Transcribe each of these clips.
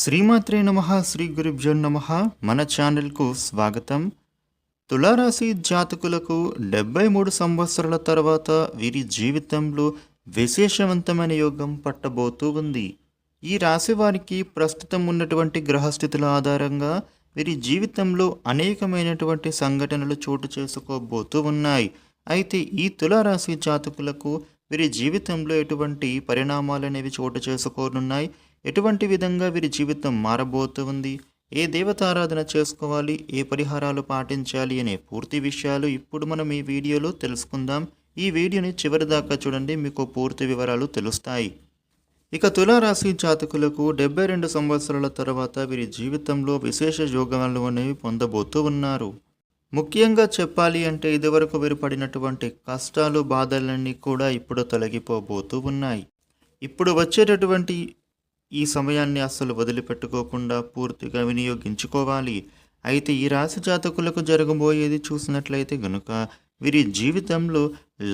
శ్రీమాత్రే నమ శ్రీ గురుభ్యో నమ. మన ఛానల్కు స్వాగతం. తులారాశి జాతకులకు డెబ్బై మూడు సంవత్సరాల తర్వాత వీరి జీవితంలో విశేషవంతమైన యోగం పట్టబోతూ ఉంది. ఈ రాశి వారికి ప్రస్తుతం ఉన్నటువంటి గ్రహస్థితుల ఆధారంగా వీరి జీవితంలో అనేకమైనటువంటి సంఘటనలు చోటు చేసుకోబోతూ ఉన్నాయి. అయితే ఈ తులారాశి జాతకులకు వీరి జీవితంలో ఎటువంటి పరిణామాలు అనేవి చోటు చేసుకోనున్నాయి? ఎటువంటి విధంగా వీరి జీవితం మారబోతుంది? ఏ దేవతారాధన చేసుకోవాలి? ఏ పరిహారాలు పాటించాలి? అనే పూర్తి విషయాలు ఇప్పుడు మనం ఈ వీడియోలో తెలుసుకుందాం. ఈ వీడియోని చివరి దాకా చూడండి మీకు పూర్తి వివరాలు తెలుస్తాయి. ఇక తులారాశి జాతకులకు డెబ్బై రెండు సంవత్సరాల తర్వాత వీరి జీవితంలో విశేష యోగాలు అనేవి పొందబోతూ ఉన్నారు. ముఖ్యంగా చెప్పాలి అంటే ఇదివరకు వీరు పడినటువంటి కష్టాలు బాధలన్నీ కూడా ఇప్పుడు తొలగిపోబోతూ ఉన్నాయి. ఇప్పుడు వచ్చేటటువంటి ఈ సమయాన్ని అస్సలు వదిలిపెట్టుకోకుండా పూర్తిగా వినియోగించుకోవాలి. అయితే ఈ రాశి జాతకులకు జరగబోయేది చూసినట్లయితే గనుక వీరి జీవితంలో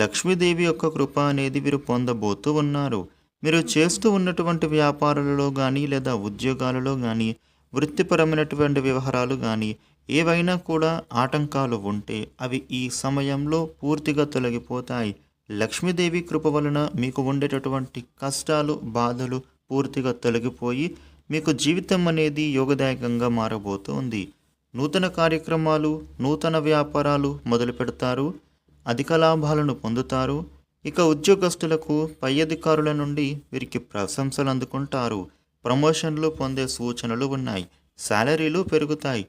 లక్ష్మీదేవి యొక్క కృప అనేది వీరు పొందబోతూ ఉన్నారు. మీరు చేస్తూ ఉన్నటువంటి వ్యాపారాలలో కానీ లేదా ఉద్యోగాలలో కానీ వృత్తిపరమైనటువంటి వ్యవహారాలు కానీ ఏవైనా కూడా ఆటంకాలు ఉంటే అవి ఈ సమయంలో పూర్తిగా తొలగిపోతాయి. లక్ష్మీదేవి కృప వలన మీకు ఉండేటటువంటి కష్టాలు బాధలు పూర్తిగా తొలగిపోయి మీకు జీవితం అనేది యోగదాయకంగా మారబోతోంది నూతన కార్యక్రమాలు నూతన వ్యాపారాలు మొదలు పెడతారు అధిక లాభాలను పొందుతారు ఇక ఉద్యోగస్తులకు పై అధికారుల నుండి వీరికి ప్రశంసలు అందుకుంటారు. ప్రమోషన్లు పొందే సూచనలు ఉన్నాయి శాలరీలు పెరుగుతాయి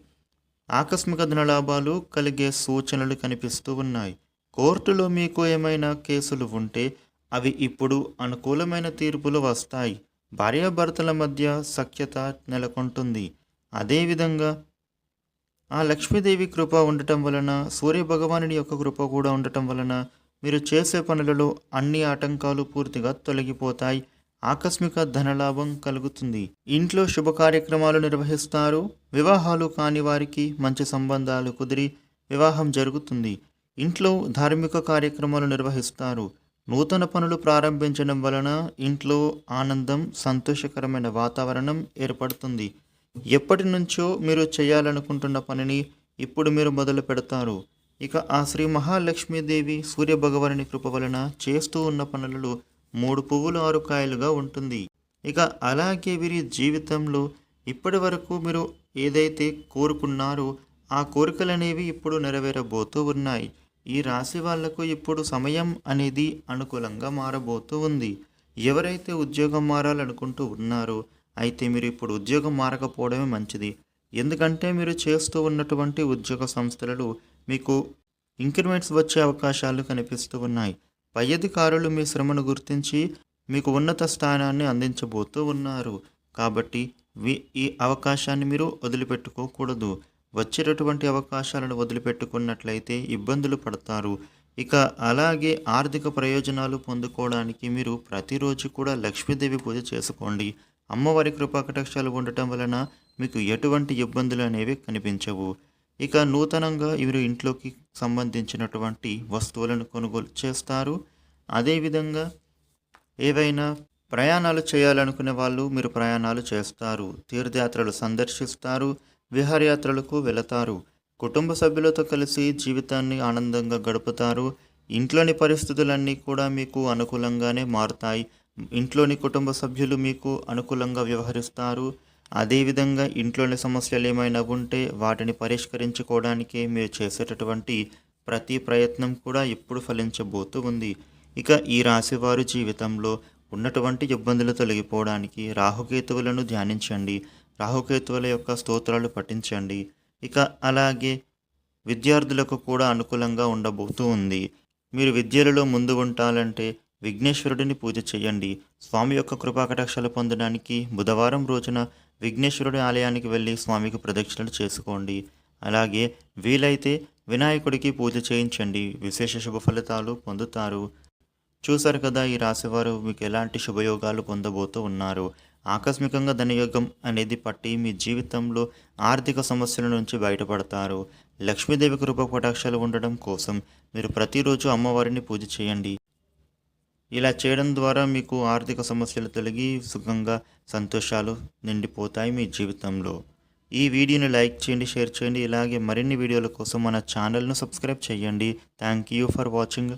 ఆకస్మిక ధనలాభాలు కలిగే సూచనలు కనిపిస్తూ ఉన్నాయి. కోర్టులో మీకు ఏమైనా కేసులు ఉంటే అవి ఇప్పుడు అనుకూలమైన తీర్పులు వస్తాయి. భార్యాభర్తల మధ్య సఖ్యత నెలకొంటుంది. అదేవిధంగా ఆ లక్ష్మీదేవి కృప ఉండటం వలన సూర్యభగవానుడి యొక్క కృప కూడా ఉండటం వలన మీరు చేసే పనులలో అన్ని ఆటంకాలు పూర్తిగా తొలగిపోతాయి. ఆకస్మిక ధనలాభం కలుగుతుంది. ఇంట్లో శుభ కార్యక్రమాలు నిర్వహిస్తారు. వివాహాలు కాని వారికి మంచి సంబంధాలు కుదిరి వివాహం జరుగుతుంది. ఇంట్లో ధార్మిక కార్యక్రమాలు నిర్వహిస్తారు. నూతన పనులు ప్రారంభించడం వలన ఇంట్లో ఆనందం సంతోషకరమైన వాతావరణం ఏర్పడుతుంది. ఎప్పటి నుంచో మీరు చేయాలనుకుంటున్న పనిని ఇప్పుడు మీరు మొదలు పెడతారు. ఇక ఆ శ్రీ మహాలక్ష్మీదేవి సూర్యభగవాని కృప వలన చేస్తూ ఉన్న పనులలో మూడు పువ్వులు ఆరు కాయలుగా ఉంటుంది. ఇక అలాగే వీరి జీవితంలో ఇప్పటి వరకు మీరు ఏదైతే కోరుకున్నారో ఆ కోరికలు అనేవి ఇప్పుడు నెరవేరబోతూ ఉన్నాయి. ఈ రాశి వాళ్ళకు ఇప్పుడు సమయం అనేది అనుకూలంగా మారబోతూ ఉంది. ఎవరైతే ఉద్యోగం మారాలనుకుంటూ ఉన్నారో అయితే మీరు ఇప్పుడు ఉద్యోగం మారకపోవడమే మంచిది. ఎందుకంటే మీరు చేస్తూ ఉన్నటువంటి ఉద్యోగ సంస్థలలో మీకు ఇంక్రిమెంట్స్ వచ్చే అవకాశాలు కనిపిస్తూ ఉన్నాయి. పై అధికారులు మీ శ్రమను గుర్తించి మీకు ఉన్నత స్థానాన్ని అందించబోతూ ఉన్నారు. కాబట్టి ఈ అవకాశాన్ని మీరు వదిలిపెట్టుకోకూడదు. వచ్చేటటువంటి అవకాశాలను వదిలిపెట్టుకున్నట్లయితే ఇబ్బందులు పడతారు. ఇక అలాగే ఆర్థిక ప్రయోజనాలు పొందుకోవడానికి మీరు ప్రతిరోజు కూడా లక్ష్మీదేవి పూజ చేసుకోండి. అమ్మవారి కృపాకటాక్షాలు ఉండటం వలన మీకు ఎటువంటి ఇబ్బందులు అనేవి కనిపించవు. ఇక నూతనంగా వీరు ఇంట్లోకి సంబంధించినటువంటి వస్తువులను కొనుగోలు చేస్తారు. అదేవిధంగా ఏవైనా ప్రయాణాలు చేయాలనుకునే వాళ్ళు మీరు ప్రయాణాలు చేస్తారు. తీర్థయాత్రలు సందర్శిస్తారు. విహారయాత్రలకు వెళతారు. కుటుంబ సభ్యులతో కలిసి జీవితాన్ని ఆనందంగా గడుపుతారు. ఇంట్లోని పరిస్థితులన్నీ కూడా మీకు అనుకూలంగానే మారుతాయి. ఇంట్లోని కుటుంబ సభ్యులు మీకు అనుకూలంగా వ్యవహరిస్తారు. అదేవిధంగా ఇంట్లోని సమస్యలు ఏమైనా ఉంటే వాటిని పరిష్కరించుకోవడానికి మీరు చేసేటటువంటి ప్రతి ప్రయత్నం కూడా ఇప్పుడు ఫలించబోతూ ఉంది. ఇక ఈ రాశివారు జీవితంలో ఉన్నటువంటి ఇబ్బందులు తొలగిపోవడానికి రాహుకేతువులను ధ్యానించండి. రాహుకేతువుల యొక్క స్తోత్రాలు పఠించండి. ఇక అలాగే విద్యార్థులకు కూడా అనుకూలంగా ఉండబోతూ ఉంది. మీరు విద్యలలో ముందు ఉండాలంటే విఘ్నేశ్వరుడిని పూజ చేయండి. స్వామి యొక్క కృపాకటాక్షలు పొందడానికి బుధవారం రోజున విఘ్నేశ్వరుడి ఆలయానికి వెళ్ళి స్వామికి ప్రదక్షిణలు చేసుకోండి. అలాగే వీలైతే వినాయకుడికి పూజ చేయించండి. విశేష శుభ ఫలితాలు పొందుతారు. చూశారు కదా ఈ రాశివారు మీకు ఎలాంటి శుభయోగాలు పొందబోతూ ఉన్నారు? ఆకస్మికంగా ధనయోగం అనేది పట్టి మీ జీవితంలో ఆర్థిక సమస్యల నుంచి బయటపడతారు. లక్ష్మీదేవి కృప కటాక్షాలు ఉండడం కోసం మీరు ప్రతిరోజు అమ్మవారిని పూజ చేయండి. ఇలా చేయడం ద్వారా మీకు ఆర్థిక సమస్యలు తొలగి సుఖంగా సంతోషాలు నిండిపోతాయి మీ జీవితంలో. ఈ వీడియోని లైక్ చేయండి షేర్ చేయండి. ఇలాగే మరిన్ని వీడియోల కోసం మన ఛానల్ను సబ్స్క్రైబ్ చేయండి. Thank you for watching.